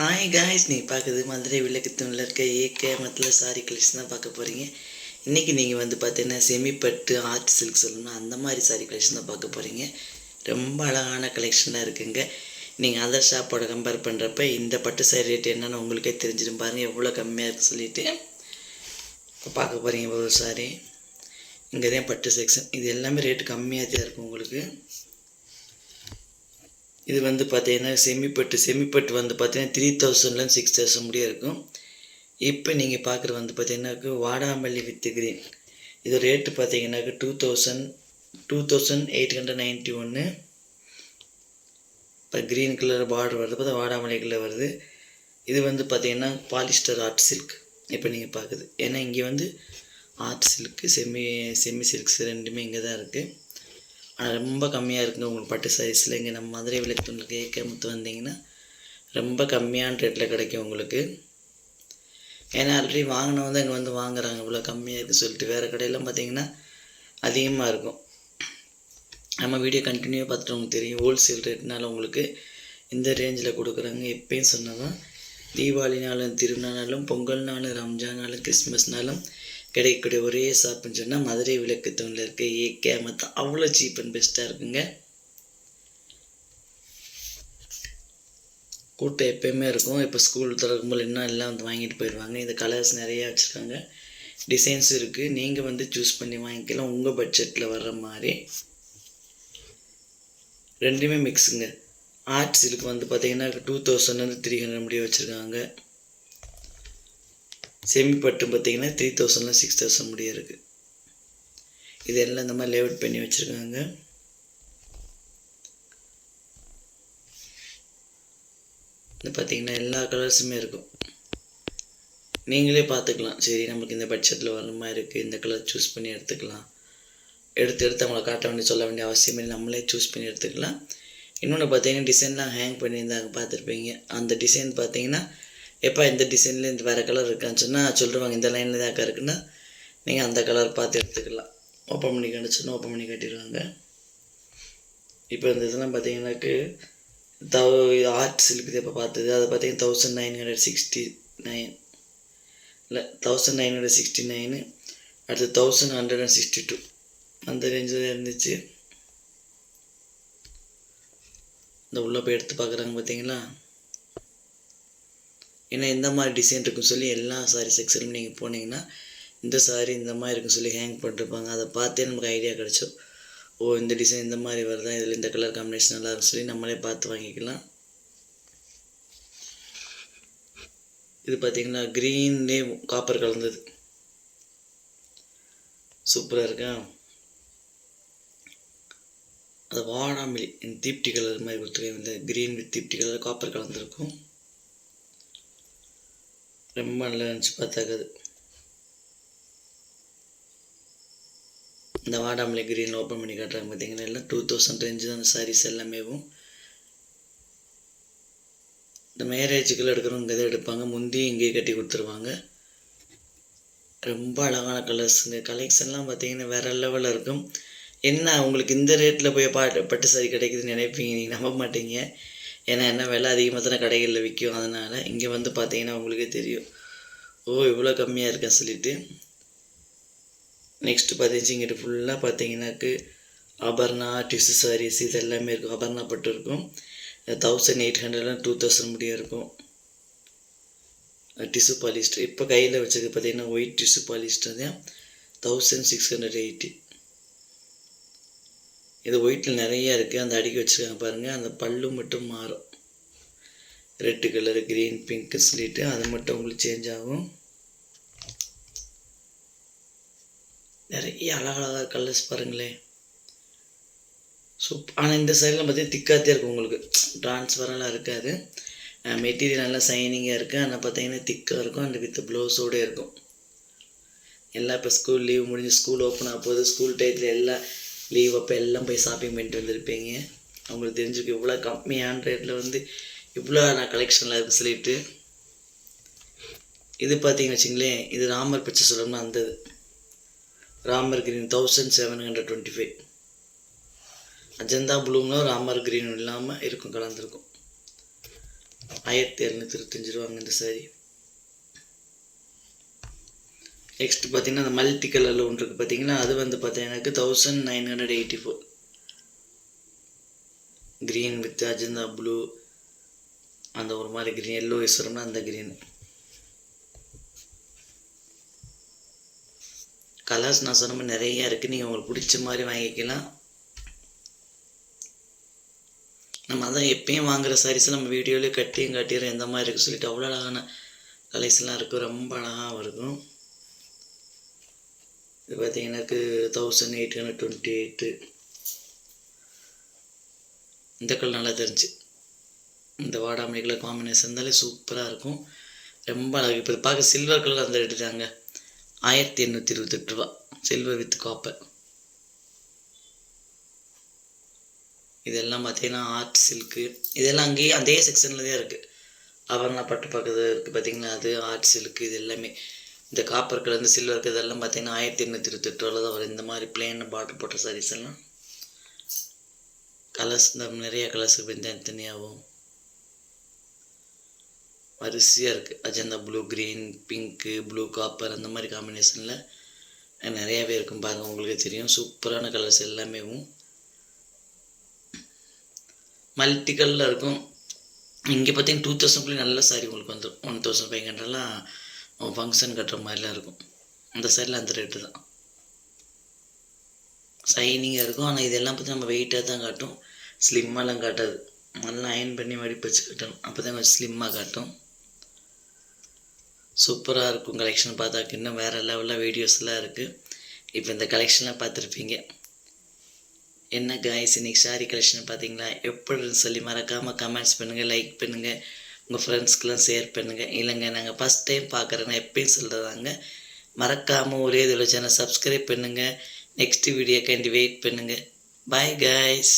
Hi guys நீ பார்க்குறது மதுரை விளக்கத்தூணில் இருக்க ஏகே மத்தில் சாரி கலெக்ஷன் தான் பார்க்க போகிறீங்க இன்றைக்கி நீங்கள் வந்து பார்த்தீங்கன்னா செமிப்பட்டு ஆர்ட் சில்க் சொல்லணும் அந்த மாதிரி சாரி கலெக்ஷன் தான் பார்க்க போகிறீங்க ரொம்ப அழகான கலெக்ஷனாக இருக்குங்க. நீங்கள் அதர் ஷாப்போட கம்பேர் பண்ணுறப்ப இந்த பட்டு சாரி ரேட் என்னென்னு உங்களுக்கே தெரிஞ்சிடும் பாருங்கள் எவ்வளோ கம்மியாக இருக்குன்னு சொல்லிட்டு. இப்போ பார்க்க போகிறீங்க ஒரு சாரி இங்கே தான் பட்டு செக்ஷன் இது எல்லாமே ரேட்டு கம்மியாக தான் இருக்கும் உங்களுக்கு. இது வந்து பார்த்தீங்கன்னா செமிப்பட்டு செமிப்பட்டு வந்து பார்த்தீங்கன்னா த்ரீ தௌசண்ட்லேருந்து சிக்ஸ் தௌசண்ட் முடிய இருக்கும். இப்போ நீங்கள் பார்க்குறது வந்து பார்த்தீங்கன்னாக்கு வாடாமல்லி வித் கிரீன் இது rate பார்த்தீங்கன்னாக்கு two thousand two thousand eight hundred ninety ஒன்று இப்போ க்ரீன் கலர் பார்டர் வருது பார்த்தா வாடாமல்லி கலர் வருது. இது வந்து பார்த்தீங்கன்னா பாலிஸ்டர் ஆர்ட் சில்க் இப்போ நீங்கள் பார்க்குது ஏன்னா இங்கே வந்து art silk semi semi silks ரெண்டுமே இங்கே தான் இருக்குது ரொம்ப கம்மியாக இருக்குங்க உங்களுக்கு பட்டு சைஸில் இங்கே நம்ம மதுரை விளக்குத்துக்கு ஏக்கமுத்து வந்தீங்கன்னா ரொம்ப கம்மியான ரேட்டில் கிடைக்கும் உங்களுக்கு. ஏன்னா ஆல்ரெடி வாங்கினவங்க இங்கே வந்து வாங்குறாங்க. இவ்வளோ கம்மியாக இருக்குது சொல்லிட்டு வேறு கடையெல்லாம் பார்த்தீங்கன்னா அதிகமாக இருக்கும். நம்ம வீடியோ கண்டினியூவாக பார்த்துட்டு உங்களுக்கு தெரியும். ஹோல்சேல் ரேட்னால உங்களுக்கு இந்த ரேஞ்சில் கொடுக்குறாங்க. எப்பயும் சொன்னதான் தீபாவளினாலும் திருநாளாலும் பொங்கல்னாலும் ரம்ஜானாலும் கிறிஸ்மஸ்னாலும் கிடைக்கக்கூடிய ஒரே ஷாப்புன்னு சொன்னால் மதுரை விளக்கு தூணில் இருக்க ஏகே அமத்து அவ்வளோ சீப் அண்ட் பெஸ்ட்டாக இருக்குங்க. கூட்டம் எப்போயுமே இருக்கும். இப்போ ஸ்கூல் திறக்கும்போது இன்னும் எல்லாம் வந்து வாங்கிட்டு போயிடுவாங்க. இந்த கலர்ஸ் நிறையா வச்சுருக்காங்க. டிசைன்ஸ் இருக்குது நீங்கள் வந்து சூஸ் பண்ணி வாங்கிக்கலாம். உங்கள் பட்ஜெட்டில் வர்ற மாதிரி. ரெண்டுமே மிக்ஸுங்க ஆர்ட் சில்க் வந்து பார்த்தீங்கன்னா டூ தௌசண்ட்லேருந்து த்ரீ ஹண்ட்ரட் முடிய வச்சுருக்காங்க. செமி பட்டு பார்த்தீங்கன்னா த்ரீ தௌசண்ட்ல சிக்ஸ் தௌசண்ட் முடிய இருக்குது இது எல்லாம் இந்த மாதிரி லேஅவுட் பண்ணி வச்சுருக்காங்க. இது பார்த்தீங்கன்னா எல்லா கலர்ஸுமே இருக்கும். நீங்களே பார்த்துக்கலாம். சரி நமக்கு இந்த பட்ஜெட்டில் வர மாதிரி இருக்குது இந்த கலர் சூஸ் பண்ணி எடுத்துக்கலாம். எடுத்து எடுத்து அவங்கள காட்ட வேண்டிய சொல்ல வேண்டிய அவசியமே நம்மளே சூஸ் பண்ணி எடுத்துக்கலாம். இன்னொன்று பார்த்தீங்கன்னா டிசைன்லாம் ஹேங் பண்ணியிருந்தாங்க பார்த்துருப்பீங்க. அந்த டிசைன் பார்த்தீங்கன்னா எப்போ இந்த டிசைனில் இந்த வேறு கலர் இருக்கான்னு சொன்னால் சொல்லுவாங்க இந்த லைனில் தான் இருக்குன்னா நீங்கள் அந்த கலர் பார்த்து எடுத்துக்கலாம். ஓப்பன் பண்ணி காணிச்சுன்னா ஓப்பன் பண்ணி காட்டிடுவாங்க. இப்போ இந்த இதெல்லாம் பார்த்தீங்கன்னாக்கு தௌ ஆர்ட் சில்க் இப்போ பார்த்தது. அதை பார்த்தீங்கன்னா thousand nine hundred sixty nine இல்லை thousand nine hundred sixty nine அடுத்து thousand hundred and sixty two அந்த ரேஞ்சில் இருந்துச்சு. இந்த உள்ளே போய் எடுத்து பார்க்குறாங்க பார்த்தீங்களா? ஏன்னா இந்த மாதிரி டிசைன் இருக்குன்னு சொல்லி எல்லா சாரீ செக்ஷனும் நீங்கள் போனீங்கன்னா இந்த சாரி இந்த மாதிரி இருக்குன்னு சொல்லி ஹேங் பண்ணிருப்பாங்க. அதை பார்த்தே நமக்கு ஐடியா கிடச்சோம் ஓ இந்த டிசைன் இந்த மாதிரி வருதா? இதில் இந்த கலர் காம்பினேஷன் நல்லா இருக்குன்னு சொல்லி நம்மளே பார்த்து வாங்கிக்கலாம். இது பார்த்தீங்கன்னா க்ரீன்லே காப்பர் கலந்தது. சூப்பராக இருக்கா? அது வாடாமலி தீப்டி கலர் மாதிரி கொடுத்துருக்கேன் இந்த க்ரீன் வித் தீப்டி கலர் காப்பர் கலந்துருக்கும். ரொம்ப நல்லா இருந்துச்சு பார்த்தாக்கது. இந்த வாடாமலை கிரீன் ஓப்பன் பண்ணி காட்டுறாங்க பார்த்தீங்கன்னா எல்லாம் டூ தௌசண்ட் ரேஞ்சு தான். அந்த சாரீஸ் எல்லாமேவும் இந்த மேரேஜுக்குள்ள எடுக்கிறவங்க தான் எடுப்பாங்க. முந்தியும் இங்கேயே கட்டி கொடுத்துருவாங்க. ரொம்ப அழகான கலர்ஸுங்க கலெக்ஷன்லாம் பார்த்தீங்கன்னா வேறு லெவலில் இருக்கும். என்ன உங்களுக்கு இந்த ரேட்டில் போய் பாட்டு பட்டு சாரி கிடைக்குதுன்னு நினைப்பீங்க? நீங்கள் நம்ப மாட்டீங்க. ஏன்னா என்ன விலை அதிகமாக தானே கடைகளில் விற்கும். அதனால் இங்கே வந்து பார்த்தீங்கன்னா உங்களுக்கே தெரியும். ஓ இவ்வளோ கம்மியாக இருக்கேன் சொல்லிட்டு. நெக்ஸ்ட்டு பார்த்தீங்கன்னா இங்கிட்டு ஃபுல்லாக பார்த்தீங்கன்னாக்கு அபர்ணா டிஷ்யூ சாரீஸ் இது எல்லாமே இருக்கும். அபர்ணா பட்டு இருக்கும். தௌசண்ட் எயிட் ஹண்ட்ரட்லாம் டூ தௌசண்ட் முடியும் இருக்கும். டிசு பாலிஸ்டர் இப்போ கையில் வச்சது பார்த்தீங்கன்னா ஒயிட் டிஷ்யூ பாலிஸ்டர் தான். தௌசண்ட் சிக்ஸ் ஹண்ட்ரட் எயிட்டி இது ஒயிட்டில் நிறையா இருக்குது அந்த அடுக்கி வச்சுருக்காங்க பாருங்கள் அந்த பல்லு மட்டும் மாறும். ரெட்டு கலரு க்ரீன் பிங்க்கு சொல்லிட்டு அது மட்டும் உங்களுக்கு சேஞ்ச் ஆகும். நிறைய அழகழகாக கலர்ஸ் பாருங்களேன். சூப் ஆனால் இந்த சைடில் பார்த்தீங்கன்னா திக்காத்தே இருக்கும் உங்களுக்கு. ட்ரான்ஸ்ஃபரெல்லாம் இருக்காது. மெட்டீரியல் நல்லா சைனிங்காக இருக்குது ஆனால் பார்த்தீங்கன்னா திக்காக இருக்கும். அந்த வித் ப்ளவுஸோடு இருக்கும். எல்லாம் இப்போ ஸ்கூல் லீவ் முடிஞ்சு ஸ்கூல் ஓப்பன் ஆக போகுது. ஸ்கூல் டயத்தில் எல்லாம் லீவ் அப்போ எல்லாம் போய் ஷாப்பிங் பண்ணிட்டு வந்திருப்பீங்க. அவங்களுக்கு தெரிஞ்சுக்க இவ்வளோ கம்மியான ரேட்டில் வந்து இவ்வளோ நான் கலெக்ஷனில் இருக்கு சொல்லிட்டு. இது பார்த்தீங்கன்னு வச்சிங்களேன் இது ராமர் பச்சை சொல்லணும்னா அந்த Ramar green thousand seven hundred twenty five Ajanta ப்ளூங்களும் Ramar கிரீனும் இல்லாமல் இருக்கும் கலந்துருக்கும். ஆயிரத்தி இரநூத்தி இருபத்தஞ்சி ரூபாங்க இந்த சாரி நெக்ஸ்ட் பார்த்தீங்கன்னா அந்த மல்டி கலரில் ஒன்று இருக்குது பார்த்தீங்கன்னா அது வந்து பார்த்தீங்கன்னா thousand nine hundred eighty four green with Ajanta blue அந்த ஒரு மாதிரி க்ரீன் எல்லோ வரோம்னா அந்த க்ரீன் கலர்ஸ் நான் சொன்ன மாதிரி நிறைய இருக்குது நீங்கள் உங்களுக்கு பிடிச்ச மாதிரி வாங்கிக்கலாம். நம்ம அதான் எப்பயும் வாங்குற சாரீஸை நம்ம வீடியோவிலே கட்டியும் காட்டிடுறோம் எந்த மாதிரி இருக்குது சொல்லிட்டு அவ்வளோ அழகான கலைஸ்லாம் இருக்கும் ரொம்ப அழகாகவும் இருக்கும். இது பார்த்தீங்கன்னாக்கு thousand eight hundred twenty eight இந்த கல் நல்லா தெரிஞ்சு. இந்த வாடாமணி கலர் காம்பினேஷன் இருந்தாலே சூப்பராக இருக்கும். ரொம்ப அழகு இப்போ பார்க்க சில்வர் கலர் அந்த எடுத்தாங்க ஆயிரத்தி எண்ணூற்றி இருபத்தெட்டு ரூபா. சில்வர் வித் காப்பர் இதெல்லாம் பார்த்தீங்கன்னா ஆர்ட் சில்க்கு இதெல்லாம் அங்கேயே அதே செக்ஷனில் தான் இருக்குது அவர்னா பட்டு பக்கத்தில் இருக்குது பார்த்தீங்கன்னா அது ஆர்ட் சில்க்கு இது எல்லாமே. இந்த காப்பர் சில்வருக்கு இதெல்லாம் பார்த்தீங்கன்னா ஆயிரத்தி எண்ணூற்றி இருபத்தெட்டு எட்டு தான் வரும். இந்த மாதிரி பிளேன் பார்டர் போட்ட சாரீஸ் எல்லாம். கலர்ஸ் இந்த நிறைய கலர்ஸ் தனித்தனியாகவும் வரிசையாக இருக்குது Ajanta blue green pink blue copper அந்த மாதிரி காம்பினேஷனில் நிறையாவே இருக்கும் பாருங்கள் உங்களுக்கு தெரியும். சூப்பரான கலர்ஸ் எல்லாமேவும் மல்டி கலரில் இருக்கும். இங்கே பார்த்தீங்கன்னா டூ தௌசண்ட்குள்ளே நல்ல சாரி உங்களுக்கு வந்துடும் ஒன் தௌசண்ட் ஃபைவ் ஹண்ட்ரட்லாம் ஃபங்க்ஷன் கட்டுற மாதிரிலாம் இருக்கும். அந்த சைடில் அந்த ரேட்டு தான். ஷைனிங்காக இருக்கும். ஆனால் இதெல்லாம் பார்த்து நம்ம வெயிட்டாக தான் காட்டும். ஸ்லிம்மாலாம் காட்டாது. நல்லா அயன் பண்ணி மடிப்பு வச்சு கட்டணும். அப்போ தான் கொஞ்சம் ஸ்லிம்மாக காட்டும். சூப்பராக இருக்கும் கலெக்ஷன் பார்த்தாக்கு. இன்னும் வேறு லெவலில் வீடியோஸ்லாம் இருக்குது இப்போ இந்த கலெக்ஷன்லாம் பார்த்துருப்பீங்க. என்ன காய்ஸ் இன்னைக்கு சாரி கலெக்ஷன் பார்த்தீங்களா? எப்படின்னு சொல்லி மறக்காமல் கமெண்ட்ஸ் பண்ணுங்கள் லைக் பண்ணுங்கள் உங்கள் ஃப்ரெண்ட்ஸ்க்கெலாம் ஷேர் பண்ணுங்கள் இல்லைங்க நாங்கள் ஃபஸ்ட் டைம் பார்க்குறேன்னா எப்பயும் சொல்கிறதாங்க மறக்காமல் ஒரே இதில் சேனல் சப்ஸ்கிரைப் பண்ணுங்கள் நெக்ஸ்ட் வீடியோக்காண்டி வெயிட் பண்ணுங்கள் பாய் காய்ஸ்